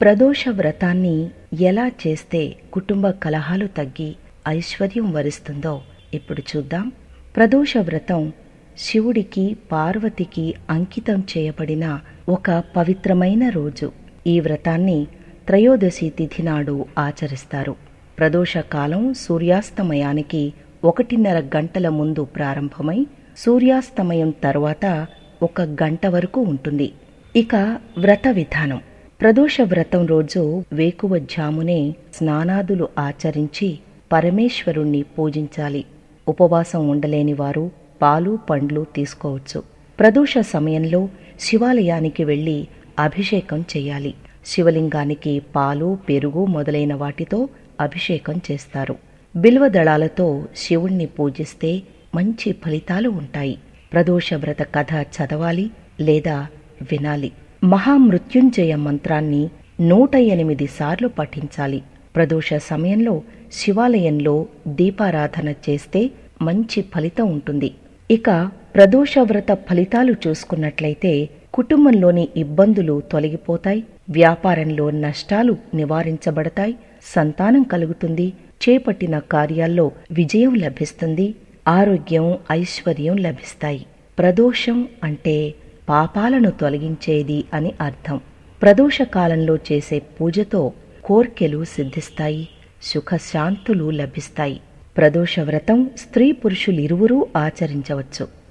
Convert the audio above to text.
ప్రదోష వ్రతాన్ని ఎలా చేస్తే కుటుంబ కలహాలు తగ్గి ఐశ్వర్యం వరిస్తుందో ఇప్పుడు చూద్దాం. ప్రదోష వ్రతం శివుడికి పార్వతికి అంకితం చేయబడిన ఒక పవిత్రమైన రోజు. ఈ వ్రతాన్ని త్రయోదశి తిథి నాడు ఆచరిస్తారు. ప్రదోష కాలం సూర్యాస్తమయానికి ఒకటిన్నర గంటల ముందు ప్రారంభమై సూర్యాస్తమయం తర్వాత ఒక గంట వరకు ఉంటుంది. ఇక వ్రత విధానం. ప్రదోష వ్రతం రోజు వేకువ జామునే స్నానాదులు ఆచరించి పరమేశ్వరుణ్ణి పూజించాలి. ఉపవాసం ఉండలేని వారు పాలు పండ్లు తీసుకోవచ్చు. ప్రదోష సమయంలో శివాలయానికి వెళ్ళి అభిషేకం చేయాలి. శివలింగానికి పాలు పెరుగు మొదలైన వాటితో అభిషేకం చేస్తారు. బిల్వదళాలతో శివుణ్ణి పూజిస్తే మంచి ఫలితాలు ఉంటాయి. ప్రదోష వ్రత కథ చదవాలి లేదా వినాలి. మహామృత్యుంజయ మంత్రాన్ని నూట ఎనిమిది సార్లు పఠించాలి. ప్రదోష సమయంలో శివాలయంలో దీపారాధన చేస్తే మంచి ఫలితం ఉంటుంది. ఇక ప్రదోష వ్రత ఫలితాలు చూసుకున్నట్లయితే కుటుంబంలోని ఇబ్బందులు తొలగిపోతాయి వ్యాపారంలో నష్టాలు నివారించబడతాయి సంతానం కలుగుతుంది చేపట్టిన కార్యాల్లో విజయం లభిస్తుంది ఆరోగ్యం ఐశ్వర్యం లభిస్తాయి. ప్రదోషం అంటే పాపాలను తొలగించేది అని అర్థం. ప్రదోష కాలంలో చేసే పూజతో కోర్కెలు సిద్ధిస్తాయి సుఖశాంతులు లభిస్తాయి. ప్రదోష వ్రతం స్త్రీ పురుషులిరువురూ ఆచరించవచ్చు.